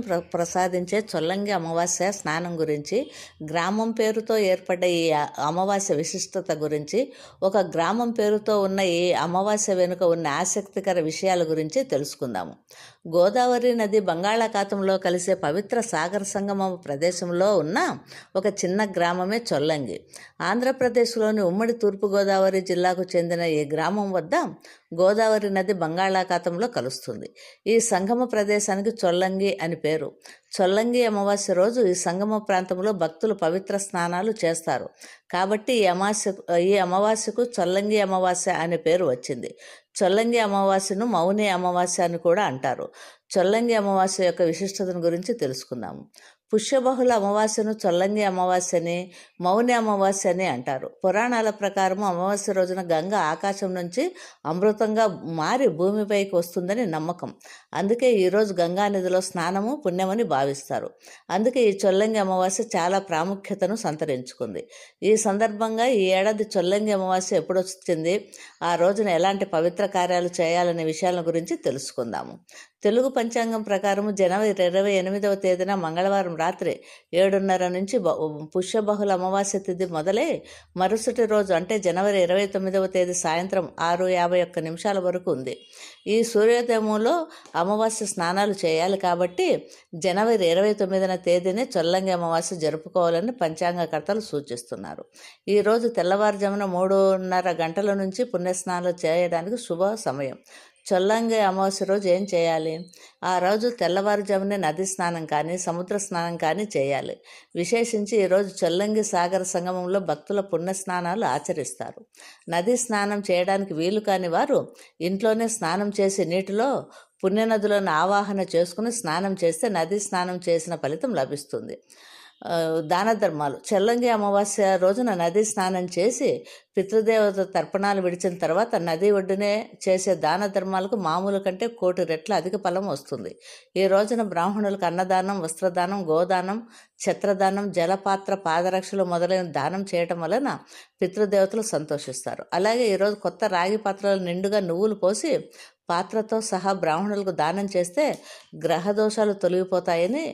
ప్ర ప్రసాదించే చొల్లంగి అమావాస్య స్నానం గురించి గ్రామం పేరుతో ఏర్పడ్డ ఈ అమావాస్య విశిష్టత గురించి ఒక గ్రామం పేరుతో ఉన్న ఈ అమావాస్య వెనుక ఉన్న ఆసక్తికర విషయాల గురించి తెలుసుకుందాము. గోదావరి నది బంగాళాఖాతంలో కలిసే పవిత్ర సాగర సంగమం ప్రదేశంలో ఉన్న ఒక చిన్న గ్రామమే చొల్లంగి. ఆంధ్రప్రదేశ్లోని ఉమ్మడి తూర్పుగోదావరి జిల్లాకు చెందిన ఈ గ్రామం వద్ద గోదావరి నది బంగాళాఖాతంలో కలుస్తుంది. ఈ సంగమ ప్రదేశానికి చొల్లంగి అని పేరు. చొల్లంగి అమావాస్య రోజు ఈ సంగమ ప్రాంతంలో భక్తులు పవిత్ర స్నానాలు చేస్తారు. కాబట్టి ఈ అమాస్య ఈ అమావాస్యకు చొల్లంగి అమావాస్య అనే పేరు వచ్చింది. చొల్లంగి అమావాస్యను మౌని అమావాస్య అని కూడా అంటారు. చొల్లంగి అమావాస్య యొక్క విశిష్టతను గురించి తెలుసుకుందాము. పుష్యబహుళ అమావాస్యను చొల్లంగి అమావాస్యని మౌని అమావాస్య అని అంటారు. పురాణాల ప్రకారం అమావాస్య రోజున గంగ ఆకాశం నుంచి అమృతంగా మారి భూమిపైకి వస్తుందని నమ్మకం. అందుకే ఈరోజు గంగా నదిలో స్నానము పుణ్యమని భావిస్తారు. అందుకే ఈ చొల్లంగి అమావాస్య చాలా ప్రాముఖ్యతను సంతరించుకుంది. ఈ సందర్భంగా ఈ ఏడాది చొల్లంగి అమావాస్య ఎప్పుడొచ్చింది ఆ రోజున ఎలాంటి పవిత్ర కార్యాలు చేయాలనే విషయాల గురించి తెలుసుకుందాము. తెలుగు పంచాంగం ప్రకారం జనవరి ఇరవై ఎనిమిదవ తేదీన మంగళవారం రాత్రి ఏడున్నర నుంచి బ- పుష్యబహుళ అమావాస్య తిథి మొదలై మరుసటి రోజు అంటే జనవరి ఇరవై తొమ్మిదవ తేదీ సాయంత్రం ఆరు యాభై ఒక్క నిమిషాల వరకు ఉంది. ఈ సూర్యోదయంలో అమావాస్య స్నానాలు చేయాలి కాబట్టి జనవరి ఇరవై తొమ్మిదిన తేదీనే చొల్లంగి అమావాస్య జరుపుకోవాలని పంచాంగకర్తలు సూచిస్తున్నారు. ఈ రోజు తెల్లవారుజామున మూడున్నర గంటల నుంచి పుణ్యస్నానాలు చేయడానికి శుభ సమయం. చొల్లంగి అమావాస్య రోజు ఏం చేయాలి? ఆ రోజు తెల్లవారుజామునే నది స్నానం కానీ సముద్ర స్నానం కానీ చేయాలి. విశేషించి ఈరోజు చొల్లంగి సాగర సంగమంలో భక్తుల పుణ్య స్నానాలు ఆచరిస్తారు. నది స్నానం చేయడానికి వీలు కాని వారు ఇంట్లోనే స్నానం చేసి నీటిలో పుణ్యనదులను ఆవాహన చేసుకుని స్నానం చేస్తే నది స్నానం చేసిన ఫలితం లభిస్తుంది. దాన ధర్మాలు. చెల్లంగి అమావాస్య రోజున నది స్నానం చేసి పితృదేవత తర్పణాలు విడిచిన తర్వాత నది ఒడ్డునే చేసే దాన ధర్మాలకు మామూలు కంటే కోటి రెట్ల అధిక ఫలం వస్తుంది. ఈ రోజున బ్రాహ్మణులకు అన్నదానం వస్త్రదానం గోదానం ఛత్రదానం జలపాత్ర పాదరక్షలు మొదలైన దానం చేయటం వలన పితృదేవతలు సంతోషిస్తారు. అలాగే ఈరోజు కొత్త రాగి పాత్రలు నిండుగా నువ్వులు పోసి పాత్రతో సహా బ్రాహ్మణులకు దానం చేస్తే గ్రహదోషాలు తొలగిపోతాయని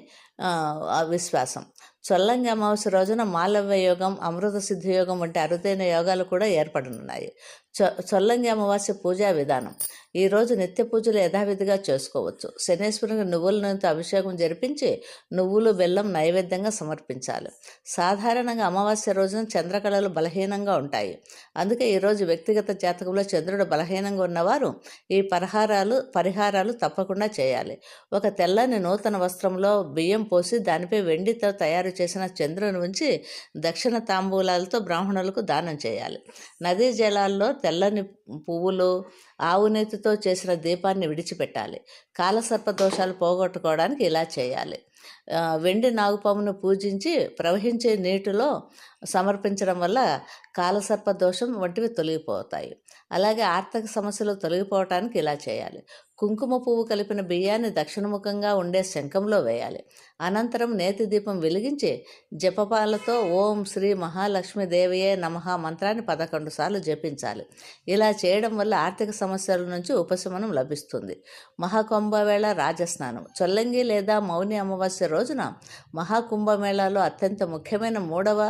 విశ్వాసం. చొల్లంగి అమావాస్య రోజున మాలవ్య యోగం అమృత సిద్ధి యోగం వంటి అరుదైన యోగాలు కూడా ఏర్పడనున్నాయి. చొ చొల్లంగి అమావాస్య పూజా విధానం. ఈ రోజు నిత్య పూజలు యథావిధిగా చేసుకోవచ్చు. శనేశ్వరునికి నువ్వుల నూనెతో అభిషేకం జరిపించి నువ్వులు బెల్లం నైవేద్యంగా సమర్పించాలి. సాధారణంగా అమావాస్య రోజున చంద్రకళలు బలహీనంగా ఉంటాయి. అందుకే ఈరోజు వ్యక్తిగత జాతకంలో చంద్రుడు బలహీనంగా ఉన్నవారు ఈ పరిహారాలు పరిహారాలు తప్పకుండా చేయాలి. ఒక తెల్లని నూతన వస్త్రంలో బియ్యం పోసి దానిపై వెండితో తయారు చేసిన చంద్రుని ఉంచి దక్షిణ తాంబూలాలతో బ్రాహ్మణులకు దానం చేయాలి. నదీ జలాల్లో తెల్లని పువ్వులు ఆవు నెత్తితో చేసిన దీపాన్ని విడిచిపెట్టాలి. కాలసర్ప దోషాలు పోగొట్టుకోవడానికి ఇలా చేయాలి. వెండి నాగుపామును పూజించి ప్రవహించే నీటిలో సమర్పించడం వల్ల కాలసర్ప దోషం వంటివి తొలగిపోతాయి. అలాగే ఆర్థిక సమస్యలు తొలగిపోవటానికి ఇలా చేయాలి. కుంకుమ పువ్వు కలిపిన బియ్యాన్ని దక్షిణముఖంగా ఉండే శంఖంలో వేయాలి. అనంతరం నేతి దీపం వెలిగించి జపపాలతో ఓం శ్రీ మహాలక్ష్మి దేవియే నమః మంత్రాన్ని పదకొండు సార్లు జపించాలి. ఇలా చేయడం వల్ల ఆర్థిక సమస్యల నుంచి ఉపశమనం లభిస్తుంది. మహాకుంభమేళ రాజస్నానం. చొల్లంగి లేదా మౌని అమావాస్య రోజున మహాకుంభమేళాలో అత్యంత ముఖ్యమైన మూడవ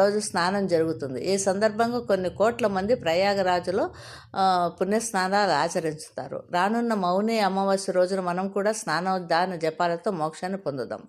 రోజు స్నానం జరుగుతుంది. ఈ సందర్భంగా కొన్ని కోట్ల మంది ప్రయాగరాజులో పుణ్యస్నానాలు ఆచరించారు ఆచరిస్తారు. రానున్న మౌని అమావాస్య రోజున మనం కూడా స్నానోద్దాన జపాలతో మోక్షాన్ని పొందుదాం.